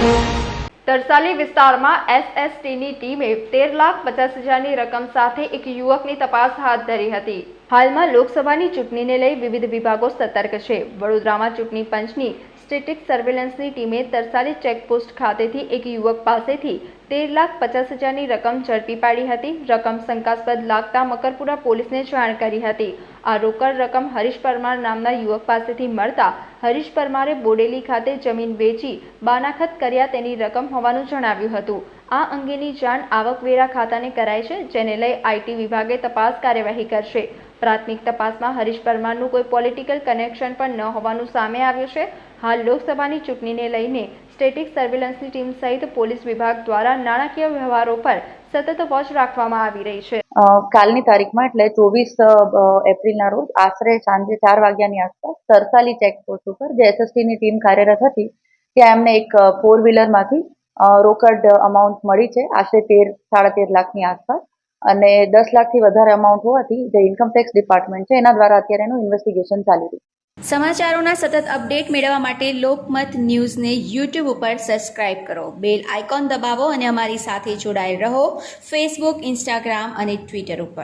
તરસાલી વિસ્તારમાં એસએસટીની ટીમે તેર લાખ પચાસ હજારની રકમ સાથે એક યુવકની તપાસ હાથ ધરી હતી. હાલમાં લોકસભાની ચૂંટણીને લઈ વિવિધ વિભાગો સતર્ક છે. વડોદરામાં ચૂંટણી પંચની સ્ટેટિક સર્વેલન્સની ટીમે તરસાલી ચેકપોસ્ટ ખાતેથી એક યુવક પાસેથી તેર લાખ પચાસ હજારની રકમ ઝડપી પાડી હતી. રકમ શંકાસ્પદ લાગતા મકરપુરા પોલીસને જાણ કરી હતી. આ રોકડ રકમ હરીશ પરમાર નામના યુવક પાસેથી મળતા હરીશ પરમારે બોડેલી ખાતે જમીન વેચી, બાનાખત કર્યા તેની રકમ હોવાનું જણાવ્યું હતું. આ અંગેની જાણ આવકવેરા ખાતાને કરાઈ છે, જેને લઈ આઈટી વિભાગે તપાસ કાર્યવાહી કરશે. પ્રાથમિક તપાસમાં હરીશ પરમારનું કોઈ પોલિટિકલ કનેક્શન પણ ન હોવાનું સામે આવ્યું છે. હાલ લોકસભાની ચૂંટણીને લઈને સ્ટેટિક સર્વેલન્સની ટીમ સહિત પોલીસ વિભાગ દ્વારા નાણાકીય વ્યવહારો પર સતત વોચ રાખવામાં આવી રહી છે. કાલની તારીખમાં, એટલે ચોવીસ એપ્રિલના રોજ આશરે સાંજે ચાર વાગ્યાની આસપાસ તરસાલી ચેકપોસ્ટ ઉપર જે એસએસટીની ટીમ કાર્યરત હતી, ત્યાં એમને એક ફોર વ્હીલરમાંથી રોકડ અમાઉન્ટ મળી છે, આશરે તેર, સાડા તેર લાખની આસપાસ. અને દસ લાખથી વધારે અમાઉન્ટ હોવાથી જે ઇન્કમટેક્સ ડિપાર્ટમેન્ટ છે, એના દ્વારા અત્યારે એનું ઇન્વેસ્ટિગેશન ચાલી રહ્યું સમાચારોના સતત અપડેટ મેળવવા માટે લોકમત ન્યૂઝને યુટ્યુબ ઉપર સબસ્ક્રાઇબ કરો. બેલ આઇકોન દબાવો અને અમારી સાથે જોડાયેલ રહો. ફેસબુક ઇન્સ્ટાગ્રામ અને ટ્વિટર ઉપર.